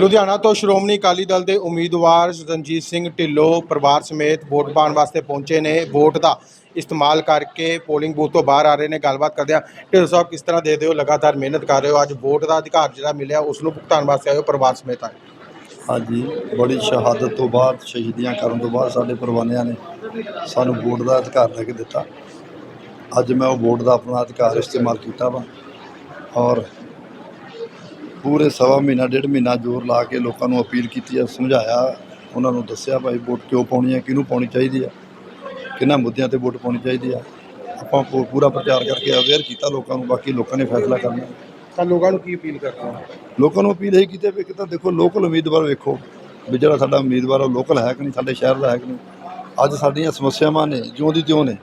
ਲੁਧਿਆਣਾ ਤੋਂ ਸ਼੍ਰੋਮਣੀ ਅਕਾਲੀ ਦਲ ਦੇ ਉਮੀਦਵਾਰ ਰਣਜੀਤ ਸਿੰਘ ਢਿੱਲੋਂ ਪਰਿਵਾਰ ਸਮੇਤ ਵੋਟ ਪਾਉਣ ਵਾਸਤੇ ਪਹੁੰਚੇ ਨੇ। ਵੋਟ ਦਾ ਇਸਤੇਮਾਲ ਕਰਕੇ ਪੋਲਿੰਗ ਬੂਥ ਤੋਂ ਬਾਹਰ ਆ ਰਹੇ ਨੇ। ਗੱਲਬਾਤ ਕਰਦੇ ਆ ਢਿੱਲੋਂ ਸਾਹਿਬ, ਕਿਸ ਤਰ੍ਹਾਂ ਦੇ ਦਿਓ? ਲਗਾਤਾਰ ਮਿਹਨਤ ਕਰ ਰਹੇ ਹੋ। ਅੱਜ ਵੋਟ ਦਾ ਅਧਿਕਾਰ ਜਿਹੜਾ ਮਿਲਿਆ, ਉਸ ਨੂੰ ਭੁਗਤਾਨ ਵਾਸਤੇ ਆਏ ਹੋ ਪਰਿਵਾਰ ਸਮੇਤ ਆਏ। ਹਾਂਜੀ, ਬੜੀ ਸ਼ਹਾਦਤ ਤੋਂ ਬਾਅਦ, ਸ਼ਹੀਦੀਆਂ ਕਰਨ ਤੋਂ ਬਾਅਦ ਸਾਡੇ ਪਰਵਾਨਿਆਂ ਨੇ ਸਾਨੂੰ ਵੋਟ ਦਾ ਅਧਿਕਾਰ ਲੈ ਕੇ ਦਿੱਤਾ। ਅੱਜ ਮੈਂ ਉਹ ਵੋਟ ਦਾ ਆਪਣਾ ਅਧਿਕਾਰ ਇਸਤੇਮਾਲ ਕੀਤਾ ਵਾ। ਔਰ ਪੂਰੇ ਸਵਾ ਮਹੀਨਾ ਡੇਢ ਮਹੀਨਾ ਜ਼ੋਰ ਲਾ ਕੇ ਲੋਕਾਂ ਨੂੰ ਅਪੀਲ ਕੀਤੀ ਹੈ ਸਮਝਾਇਆ ਉਹਨਾਂ ਨੂੰ ਦੱਸਿਆ ਭਾਈ ਵੋਟ ਕਿਉਂ ਪਾਉਣੀ ਹੈ ਕਿਹਨੂੰ ਪਾਉਣੀ ਚਾਹੀਦੀ ਹੈ ਕਿਹਨਾਂ ਮੁੱਦਿਆਂ ਤੇ ਵੋਟ ਪਾਉਣੀ ਚਾਹੀਦੀ ਹੈ। ਆਪਾਂ ਪੂਰਾ ਪ੍ਰਚਾਰ ਕਰਕੇ ਅਵੇਅਰ ਕੀਤਾ ਲੋਕਾਂ ਨੂੰ ਬਾਕੀ ਲੋਕਾਂ ਨੇ ਫੈਸਲਾ ਕਰਨਾ। ਤਾਂ ਲੋਕਾਂ ਨੂੰ ਕੀ ਅਪੀਲ ਕਰਨਾ ਲੋਕਾਂ ਨੂੰ ਅਪੀਲ ਇਹ ਕੀਤੀ ਵੀ ਇੱਕ ਤਾਂ ਦੇਖੋ ਲੋਕਲ ਉਮੀਦਵਾਰ ਵੇਖੋ ਵੀ ਜਿਹੜਾ ਸਾਡਾ ਉਮੀਦਵਾਰ ਉਹ ਲੋਕਲ ਹੈ ਕਿ ਨਹੀਂ ਸਾਡੇ ਸ਼ਹਿਰ ਦਾ ਹੈ ਕਿ ਨਹੀਂ। ਅੱਜ ਸਾਡੀਆਂ ਸਮੱਸਿਆਵਾਂ ਨੇ ਜਿਉਂ ਦੀ ਤਿਉਂ ਨੇ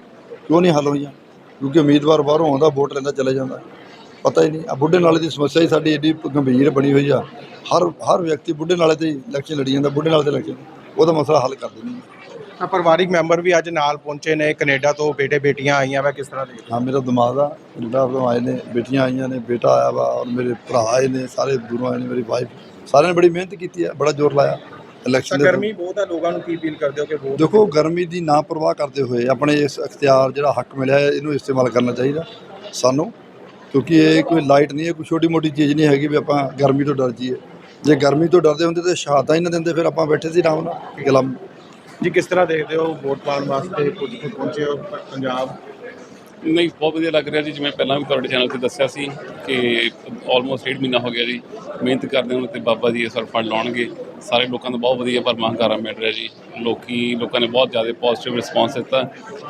ਕਿਉਂ ਨਹੀਂ ਹੱਲ ਹੋਈਆਂ? ਕਿਉਂਕਿ ਉਮੀਦਵਾਰ ਬਾਹਰੋਂ ਆਉਂਦਾ ਵੋਟ ਲੈਂਦਾ ਚਲੇ ਜਾਂਦਾ। ਪਤਾ ਹੀ ਨਹੀਂ। ਆ ਬੁੱਢੇ ਨਾਲੇ ਦੀ ਸਮੱਸਿਆ ਹੀ ਸਾਡੀ ਏਡੀ ਗੰਭੀਰ ਬਣੀ ਹੋਈ ਆ। ਹਰ ਹਰ ਵਿਅਕਤੀ ਬੁੱਢੇ ਨਾਲੇ ਤੇ ਇਲੈਕਸ਼ਨ ਲੜੀ ਜਾਂਦਾ ਬੁੱਢੇ ਨਾਲੇ ਤੇ ਇਲੈਕਸ਼ਨ ਉਹਦਾ ਮਸਲਾ ਹੱਲ ਕਰ ਦਿੰਦੇ ਤਾਂ ਪਰਿਵਾਰਿਕ ਮੈਂਬਰ ਵੀ ਅੱਜ ਨਾਲ ਪਹੁੰਚੇ ਨੇ ਕੈਨੇਡਾ ਤੋਂ ਬੇਟੇ ਬੇਟੀਆਂ ਆਈਆਂ ਵਾ ਕਿਸ ਤਰ੍ਹਾਂ ਦੇ? ਹਾਂ ਮੇਰਾ ਦਿਮਾਗ ਆ ਕੈਨੇਡਾ ਤੋਂ ਆਏ ਨੇ ਬੇਟੀਆਂ ਆਈਆਂ ਨੇ ਬੇਟਾ ਆਇਆ ਵਾ ਔਰ ਮੇਰੇ ਭਰਾ ਆਏ ਨੇ ਸਾਰੇ ਦੂਰੋਂ ਆਏ ਨੇ ਮੇਰੀ ਵਾਈਫ ਸਾਰਿਆਂ ਨੇ ਬੜੀ ਮਿਹਨਤ ਕੀਤੀ ਹੈ ਬੜਾ ਜ਼ੋਰ ਲਾਇਆ ਇਲੈਕਸ਼ਨ ਦੇ ਗਰਮੀ ਬਹੁਤ ਹੈ ਲੋਕਾਂ ਨੂੰ ਕੀ ਅਪੀਲ ਕਰਦੇ ਹੋ ਕਿ ਵੋਟ ਦੇਖੋ ਗਰਮੀ ਦੀ ਨਾ ਪਰਵਾਹ ਕਰਦੇ ਹੋਏ ਆਪਣੇ ਇਸ ਅਖਤਿਆਰ ਜਿਹੜਾ ਹੱਕ ਮਿਲਿਆ ਇਹਨੂੰ ਇਸਤੇਮਾਲ ਕਰਨਾ ਚਾਹੀਦਾ। ਸਾਨੂੰ ਕਿਉਂਕਿ ਇਹ ਕੋਈ ਲਾਈਟ ਨਹੀਂ ਹੈ ਕੋਈ ਛੋਟੀ ਮੋਟੀ ਚੀਜ਼ ਨਹੀਂ ਹੈਗੀ ਵੀ ਆਪਾਂ ਗਰਮੀ ਤੋਂ ਡਰ ਜਾਈਏ। ਜੇ ਗਰਮੀ ਤੋਂ ਡਰਦੇ ਹੁੰਦੇ ਤੇ ਸ਼ਹਾਦਤਾਂ ਹੀ ਨਾ ਦਿੰਦੇ ਫਿਰ ਆਪਾਂ ਬੈਠੇ ਸੀ ਆਰਾਮ ਨਾਲ ਗਲਮ ਜੀ ਕਿਸ ਤਰ੍ਹਾਂ ਦੇਖਦੇ ਹੋ ਵੋਟ ਪਾਉਣ ਵਾਸਤੇ ਕੁਝ ਪਹੁੰਚੇ ਹੋ ਪੰਜਾਬ? ਨਹੀਂ ਬਹੁਤ ਵਧੀਆ ਲੱਗ ਰਿਹਾ ਜੀ ਜਿਵੇਂ ਪਹਿਲਾਂ ਵੀ ਤੁਹਾਡੇ ਚੈਨਲ ਤੇ ਦੱਸਿਆ ਸੀ ਕਿ ਆਲਮੋਸਟ 1.5 ਮਹੀਨਾ ਹੋ ਗਿਆ ਜੀ ਮਿਹਨਤ ਕਰਦੇ ਹਾਂ ਤੇ ਬਾਬਾ ਜੀ ਇਸ ਵਾਰ ਫੰਡ ਲਾਉਣਗੇ। ਸਾਰੇ ਲੋਕਾਂ ਦਾ ਬਹੁਤ ਵਧੀਆ ਪਰਮਾਹੰਕਾਰਾ ਮਿਲ ਰਿਹਾ ਜੀ। ਲੋਕੀ ਲੋਕਾਂ ਨੇ ਬਹੁਤ ਜ਼ਿਆਦਾ ਪੋਜ਼ਿਟਿਵ ਰਿਸਪਾਂਸ ਦਿੱਤਾ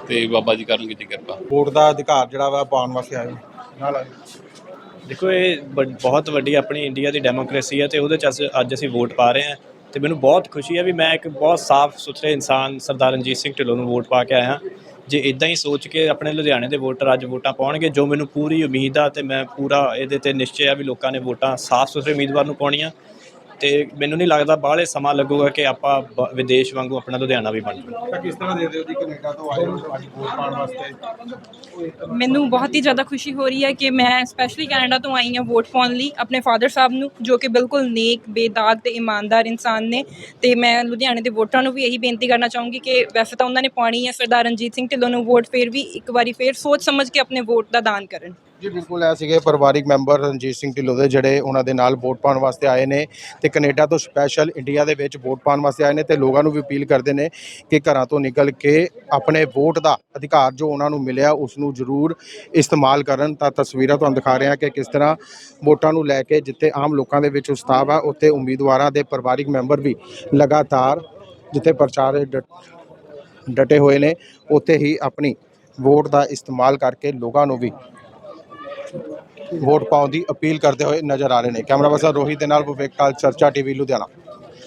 ਤੇ ਬਾਬਾ ਜੀ ਕਰਨਗੇ ਜੀ ਕਿਰਪਾ। ਵੋਟ ਦਾ ਅਧਿਕਾਰ ਜਿਹੜਾ ਵਾ ਪਾਉਣ ਵਾਸਤੇ ਆਏ। ਨਾਲ ਦੇਖੋ, ਇਹ ਬ- ਬਹੁਤ ਵੱਡੀ ਆਪਣੀ ਇੰਡੀਆ ਦੀ ਡੈਮੋਕ੍ਰੇਸੀ ਹੈ ਤੇ ਉਹਦੇ ਚ ਅਸੀਂ- ਅੱਜ ਅਸੀਂ ਵੋਟ ਪਾ ਰਹੇ ਹਾਂ ਤੇ ਮੈਨੂੰ ਬਹੁਤ ਖੁਸ਼ੀ ਹੈ ਵੀ ਮੈਂ ਇੱਕ ਬਹੁਤ ਸਾਫ਼ ਸੁਥਰੇ ਇਨਸਾਨ ਸਰਦਾਰ ਰਣਜੀਤ ਸਿੰਘ ਢਿੱਲੋਂ ਨੂੰ ਵੋਟ ਪਾ ਕੇ ਆਇਆ ਜੇ ਇਦਾਂ ਹੀ ਸੋਚ ਕੇ ਆਪਣੇ ਲੁਧਿਆਣੇ ਦੇ ਵੋਟਰ ਅੱਜ ਵੋਟਾਂ ਪਾਉਣਗੇ, ਜੋ ਮੈਨੂੰ ਪੂਰੀ ਉਮੀਦ ਆ ਤੇ ਮੈਂ ਪੂਰਾ ਇਹਦੇ ਤੇ ਨਿਸ਼ਚੈ ਆ ਵੀ ਲੋਕਾਂ ਨੇ ਵੋਟਾਂ, ਸਾਫ਼ ਸੁਥਰੇ ਉਮੀਦਵਾਰ ਨੂੰ ਪਾਉਣੀਆਂ। ਤੇ ਮੈਨੂੰ ਨਹੀਂ ਲੱਗਦਾ ਬਾਹਲੇ ਸਮਾਂ ਲੱਗੂਗਾ ਕਿ ਆਪਾਂ ਬ- ਵਿਦੇਸ਼ ਵਾਂਗੂ ਆਪਣਾ ਲੁਧਿਆਣਾ ਵੀ ਬਣ ਤਾਂ ਕਿਸ ਤਰ੍ਹਾਂ ਦੇਖਦੇ ਹੋ ਜੀ ਕੈਨੇਡਾ ਤੋਂ ਆਏ ਹੋ ਅੱਜ ਵੋਟ ਪਾਉਣ ਵਾਸਤੇ? ਮੈਨੂੰ ਬਹੁਤ ਹੀ ਜ਼ਿਆਦਾ ਖੁਸ਼ੀ ਹੋ ਰਹੀ ਹੈ ਕਿ ਮੈਂ ਸਪੈਸ਼ਲੀ ਕੈਨੇਡਾ ਤੋਂ ਆਈ ਹਾਂ ਵੋਟ ਪਾਉਣ ਲਈ ਆਪਣੇ ਫਾਦਰ ਸਾਹਿਬ ਨੂੰ ਜੋ ਕਿ ਬਿਲਕੁਲ ਨੇਕ ਬੇਦਾਗ ਤੇ ਇਮਾਨਦਾਰ ਇਨਸਾਨ ਨੇ ਤੇ ਮੈਂ ਲੁਧਿਆਣੇ ਦੇ ਵੋਟਰਾਂ ਨੂੰ ਵੀ ਇਹੀ ਬੇਨਤੀ ਕਰਨਾ ਚਾਹੂੰਗੀ ਕਿ ਵੈਸੇ ਤਾਂ ਉਹਨਾਂ ਨੇ ਪਾਉਣੀ ਹੈ ਸਰਦਾਰ ਰਣਜੀਤ ਸਿੰਘ ਢਿੱਲੋਂ ਨੂੰ ਵੋਟ ਫੇਰ ਵੀ ਇੱਕ ਵਾਰੀ ਫੇਰ ਸੋਚ ਸਮਝ ਕੇ ਆਪਣੇ ਵੋਟ ਦਾ ਦਾਨ ਕਰਨ। ਜੀ, ਬਿਲਕੁਲ ਇਹ ਸੀਗੇ ਪਰਿਵਾਰਿਕ ਮੈਂਬਰ ਰਣਜੀਤ ਸਿੰਘ ਢਿੱਲੋਂ ਦੇ ਜਿਹੜੇ ਉਹਨਾਂ ਦੇ ਨਾਲ ਵੋਟ ਪਾਉਣ ਵਾਸਤੇ ਆਏ ਨੇ ਤੇ ਕੈਨੇਡਾ ਤੋਂ ਸਪੈਸ਼ਲ ਇੰਡੀਆ ਦੇ ਵਿੱਚ ਵੋਟ ਪਾਉਣ ਵਾਸਤੇ ਆਏ ਨੇ ਤੇ ਲੋਕਾਂ ਨੂੰ ਵੀ ਅਪੀਲ ਕਰਦੇ ਨੇ ਕਿ ਘਰਾਂ ਤੋਂ ਨਿਕਲ ਕੇ ਆਪਣੇ ਵੋਟ ਦਾ ਅਧਿਕਾਰ ਜੋ ਉਹਨਾਂ ਨੂੰ ਮਿਲਿਆ ਉਸ ਨੂੰ ਜ਼ਰੂਰ ਇਸਤੇਮਾਲ ਕਰਨ। ਤਾਂ ਤਸਵੀਰਾਂ ਤੁਹਾਨੂੰ ਦਿਖਾ ਰਹੇ ਹਾਂ ਕਿ ਕਿਸ ਤਰ੍ਹਾਂ ਵੋਟਾਂ ਨੂੰ ਲੈ ਕੇ ਜਿੱਥੇ ਆਮ ਲੋਕਾਂ ਦੇ ਵਿੱਚ ਉਤਸ਼ਾਹ ਆ, ਉੱਥੇ ਉਮੀਦਵਾਰਾਂ ਦੇ ਪਰਿਵਾਰਿਕ ਮੈਂਬਰ ਵੀ ਲਗਾਤਾਰ ਜਿੱਥੇ ਪ੍ਰਚਾਰ ਡਟੇ ਹੋਏ ਨੇ, ਉੱਥੇ ਹੀ ਆਪਣੀ ਵੋਟ ਦਾ ਇਸਤੇਮਾਲ ਕਰਕੇ ਲੋਕਾਂ ਨੂੰ ਵੀ ਵੋਟ ਪਾਉਣ ਦੀ ਅਪੀਲ ਕਰਦੇ ਹੋਏ ਨਜ਼ਰ ਆ ਰਹੇ ਨੇ। ਕੈਮਰਾ ਪਰਸਨ ਰੋਹਿਤ ਦੇ ਨਾਲ ਵਿਵੇਕ ਕਾਲ, ਚਰਚਾ ਟੀਵੀ, ਲੁਧਿਆਣਾ।